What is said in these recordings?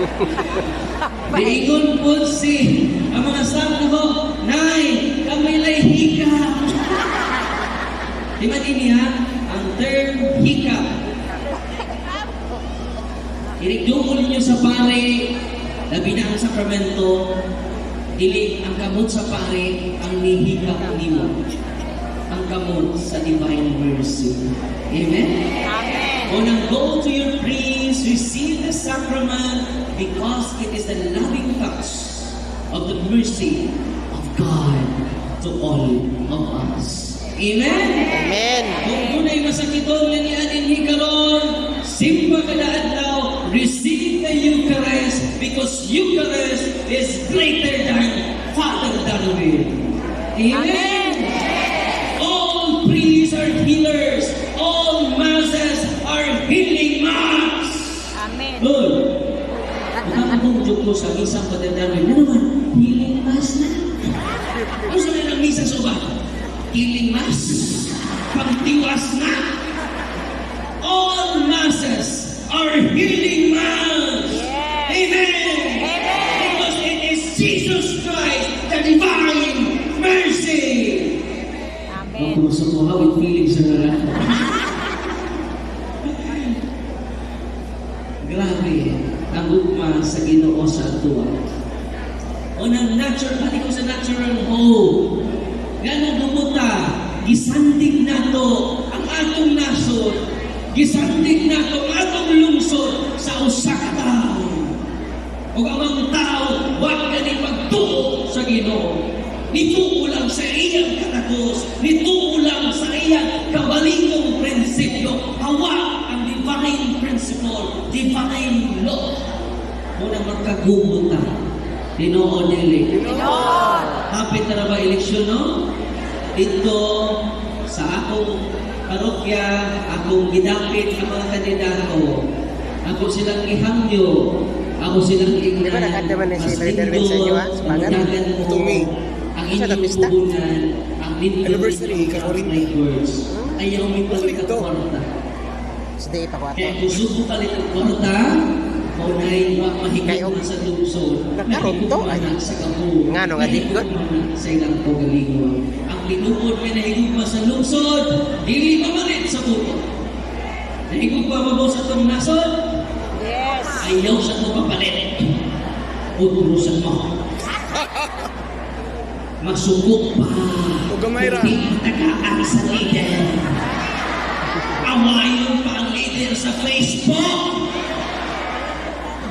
Diingon po si ang mga staff ko, Nay, kami lay hika. Di ba din niya? Ang term hika. Irigdungol ninyo sa pare, labi na ang sakramento, dili ang kamot sa pare, ang nihika nimo. Ang kamot sa divine mercy. Amen? Unang go to your priest, receive the sacrament because it is the loving touch of the mercy of God to all of us. Amen? Amen. Kung dunay masakiton nga ni hikaron, simba kada adlaw, receive the Eucharist because Eucharist is greater than Father Darwin. Amen. All Lord, nakakatungtog ko sa isang patandaan. Ano naman? Healing mass na. Ano sa ng misa sa uba? Healing mass. Pagtiwas na. All masses are healing mass. Yes. Amen. Amen. Because it is Jesus Christ, the divine mercy. Amen. Ako sa mga with feelings na lang. Grabe, ang ugma sa ginoo sa atua. O nang natural, pati ko sa natural hope. Nga dumuta, gisandig nato ang atong nasod. Gisandig nato ang atong lungsod sa usa ka tawo. Ug ang tao, wag gani magtuo sa Ginoo. Nituo lang sa iyang katagos, nituo lang sa iyang kabalingong prinsipyo. Hawa ang divine principle, divine law. Muna magkagumot ta. Tinoo nili. Lord. Hapit na ba eleksyon, no? Dito sa akong parokya, akong gidapit ang mga kandidato. Ako silang ihangyo. Ako silang ignan. Sa Pangan? Tumi. Ang inyong puhunan, ang Anniversary, ka-40. my words. Ayaw mi pa Balik to. kwarta. Sa day pa kwato. Kaya kung subo ka Kayo. na sa lungsod. Nagkaroon to, ay. Nga, no, nga, di ko. Mahigugma sa ilang pagalingon. Ang tinuod may nahigugma sa lungsod, dili mamalit sa buto. Nahigugma mo sa itong nasod, Yes. ayaw sa ito papalit. Uturusan mo. Masubok pa. O gamay ra. Tagaan sa leader. Awayon pa ang leader sa Facebook.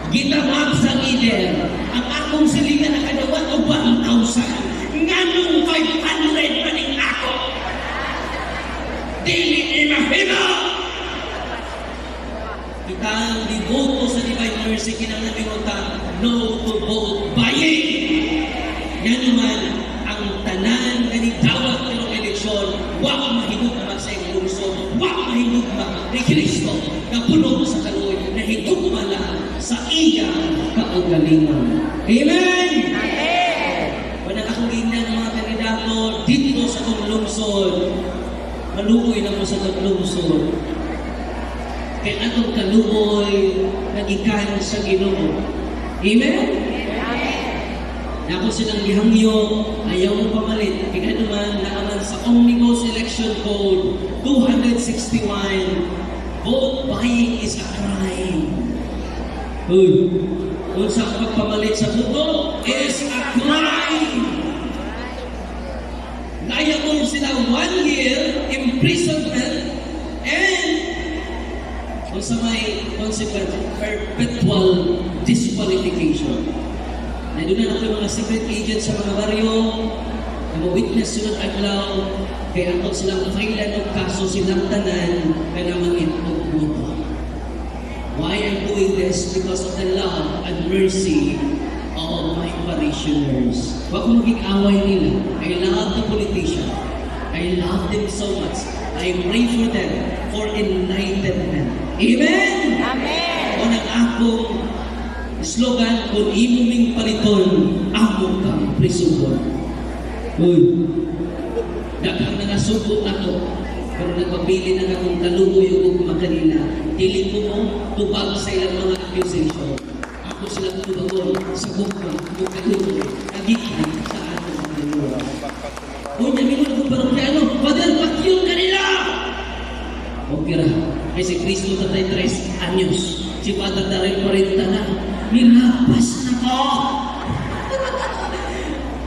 Ginamag sa leader. Ang akong silingan na kadawat o 1,000. Nga nung 500 pa rin ako. Dili imahina! Kita ang diboto sa Divine Mercy kinangabinutan, no to vote buying. Yan naman ang tanan nga ni dawat ng eleksyon, wak mahigugma sa iyong lungsod, wak mahigugma ni Kristo na puno sa kaloy, na higugma lang sa iyang kaugalingon. Amen! Amen. Wala akong ginan mga kandidato dito sa itong lungsod. Maluoy na mo sa itong lungsod. Kaya atong kaluoy nagikan sa Ginoo. Amen? Napo silang gihangyo, ayaw mo pamalit. Kaya naman naaman sa Omnibus Election Code 261, vote buying is a crime. Uy, kung sa pagpamalit sa buto is a crime. Mo sila one year imprisonment and kung sa may consequence, perpetual disqualification. Nandun na natin mga secret agents sa mga baryo, na ma-witness sunod adlaw, kaya ako silang kailan o kaso silang tanan, kaya naman ito buto. Why I'm doing this? Because of the love and mercy of my parishioners. Huwag maging away nila. I love the politician. I love them so much. I pray for them for enlightenment. Amen! Amen. O nang akong slogan, kung imuming paliton, amo kang prisugon. Uy, daghang na nasubo ako, pero nagpapili na akong taluboy ug kanila. Dili ko mo tubag sa ilang mga accusation. Ako sila tubagon sa bukma, yung katuloy, nagikan sa ating Panginoon. Unya, minun ko parang kaya ano, Father, pakyong kanila! Okay ra. Kay si Kristo tatay tres anyos. Si Father Daryl 40 na. Nilapas na ko!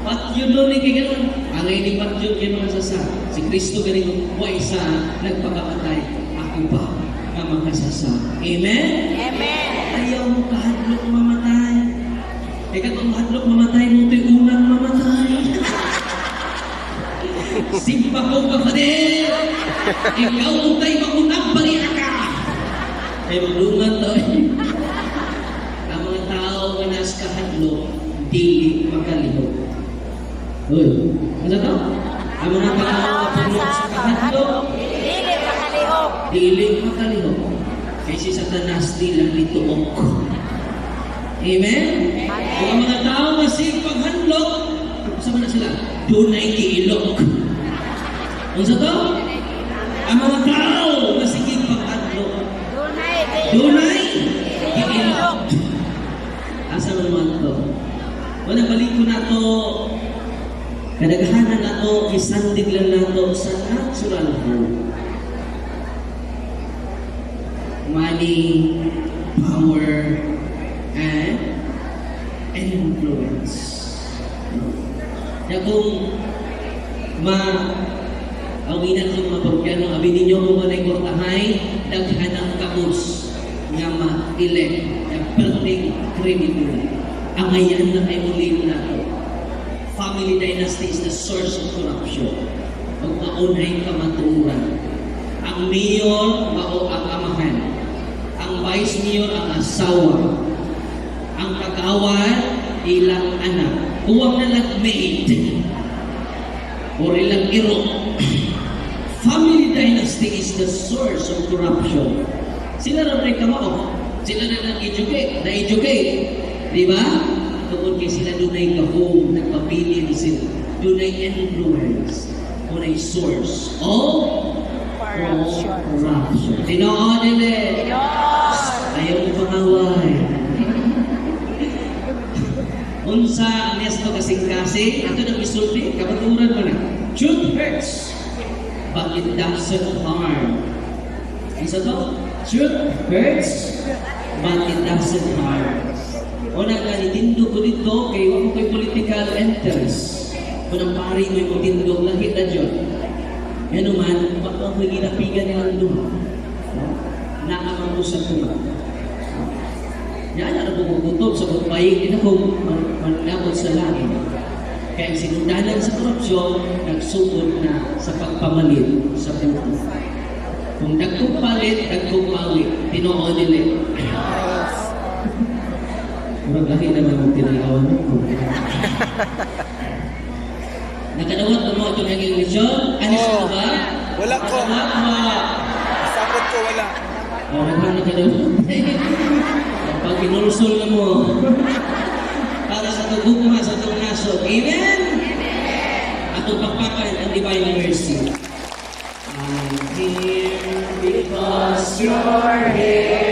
Pakyong doon ni kay ganun. Ang ni Pakyong kay mga sasa. Si Kristo ganito, way sa nagpakamatay. Ako pa nga makasasa. Amen? Amen. Ayaw mo kahadlok mamatay. Kaya katong hadlok mamatay mo, ito'y unang mamatay. Simpa ko kapatid! Ikaw ang tayo maunang bariya ka! Kaya maglungan to eh. Ang mga tao nga nas kahadlok, dili makalihok. Uy, ano to? Ang mga nga puno sa kahadlok, Dili makalihok. dili makalihok. Kay si Satanas nila nituok. Amen? Kung ang mga tao masig paghandlok, sama na sila, dunay giilok. Ano sa to? Ang mga tao masig paghandlok, Dunay dunay giilok. Asa man naman to? Wala balik ko na to, kadaghanan na to, isandig lang na to sa natural world. money, power, and influence. Kaya kung ma awinan ng mga parokyano, abi ninyo kung yung kurtahay, daghan ang kamus nga ma-elect na perting criminal. Ang ayan na ay muli na to. Family dynasty is the source of corruption. Huwag maunay kamaturan. Ang mayor, mao ang amahan. Ang vice mayor, ang asawa. Ang kagawan, ilang anak. Huwag na lang maid. Or ilang iro. Family dynasty is the source of corruption. Sila na rin kamao. Sila na nag-educate. Na-educate. Di ba? Tungkol kay sila doon ay kahong, nagpapili ni sila. Doon ay influence. Doon ay source of Corruption. Tinoon nila. Ayaw mo pangaway. Unsa nesto kasing-kasing, ato na isulti, kabaturan mo na. Truth hurts, but it doesn't harm. Isa to? Truth hurts, but it doesn't harm. Una ka, nitindo ko dito, kay wako ko'y political interest. Kung ang pari mo'y magtindog, lagi na dyan. Yan naman, bakit ko'y ginapigan nilang duha. Naamang mo sa tuwa. Yan ang nabubugutob sa pagpahig din ako manlabot sa langit. Kaya sinundanan sa korupsyon, nagsugod na sa pagpamalit sa buto. Kung dagkong palit, dagkong palit, tinoon nila. Laki naman ang tinagawan ko. Nakadawat na mo itong naging misyon? Ano sa Oo. ba? Wala ko. Nakadawat. Sapot ko wala. O, naghan na ka daw. Pag kinulsol na mo, para sa tugugma sa itong nasod. Amen? At pagpapalit ang divine mercy. I'm here because you're here.